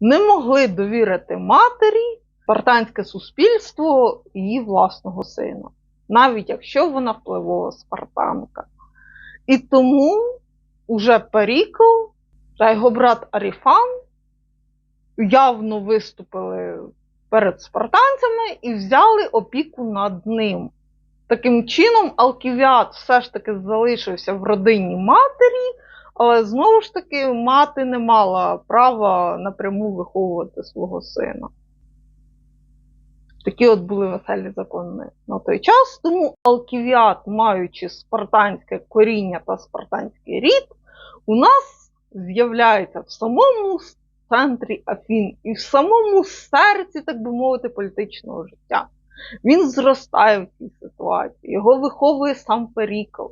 не могли довірити матері спартанське суспільство її власного сина, навіть якщо вона впливова спартанка. І тому уже Перікл та його брат Аріфан явно виступили перед спартанцями і взяли опіку над ним. Таким чином, Алківіат все ж таки залишився в родині матері, але знову ж таки мати не мала права напряму виховувати свого сина. Такі от були веселі закони на той час. Тому Алківіат, маючи спартанське коріння та спартанський рід, у нас з'являється в самому центрі Афін і в самому серці, так би мовити, політичного життя. Він зростає в цій ситуації, його виховує сам Перікл.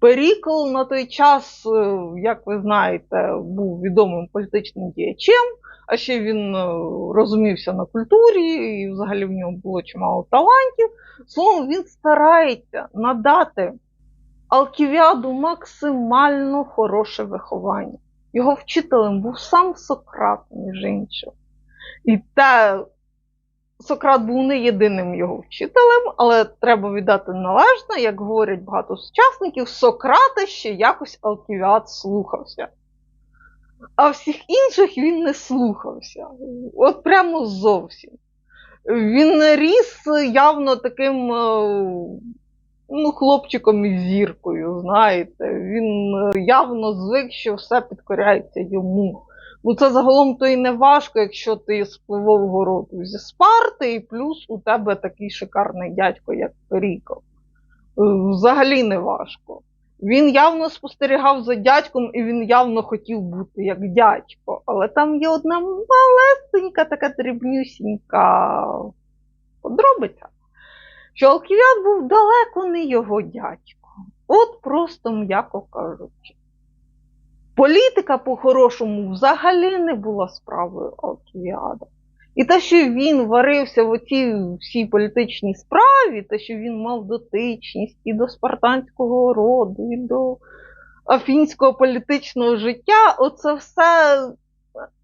Перікл на той час, е, як ви знаєте, був відомим політичним діячем, а ще він е, розумівся на культурі, і взагалі в нього було чимало талантів. Словом, він старається надати Алківіаду максимально хороше виховання. Його вчителем був сам Сократ, між іншим. І те, Сократ був не єдиним його вчителем, але треба віддати належне, як говорять багато сучасників, Сократа ще якось Алківіад слухався. А всіх інших він не слухався. От прямо зовсім. Він ріс явно таким е, ну, хлопчиком із зіркою, знаєте. Він е, явно звик, що все підкоряється йому. Ну, це загалом то і не важко, якщо ти з впливового роду зі Спарти, і плюс у тебе такий шикарний дядько, як Перікл. Е, Взагалі не важко. Він явно спостерігав за дядьком, і він явно хотів бути як дядько. Але там є одна малесенька, така дрібнюсінька подробиця, що Алківіад був далеко не його дядько. От просто м'яко кажучи. Політика, по-хорошому, взагалі не була справою Алківіада. І те, що він варився в оцій всій політичній справі, те, що він мав дотичність і до спартанського роду, і до афінського політичного життя, оце все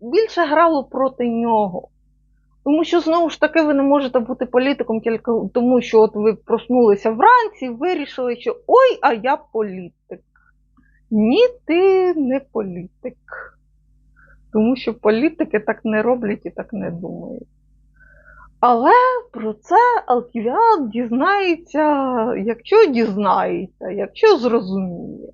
більше грало проти нього. Тому що, знову ж таки, ви не можете бути політиком тільки тому, що от ви проснулися вранці, вирішили, що ой, а я політик. Ні, ти не політик. Тому що політики так не роблять і так не думають. Але про це Алківіад дізнається, якщо дізнається, якщо зрозуміє.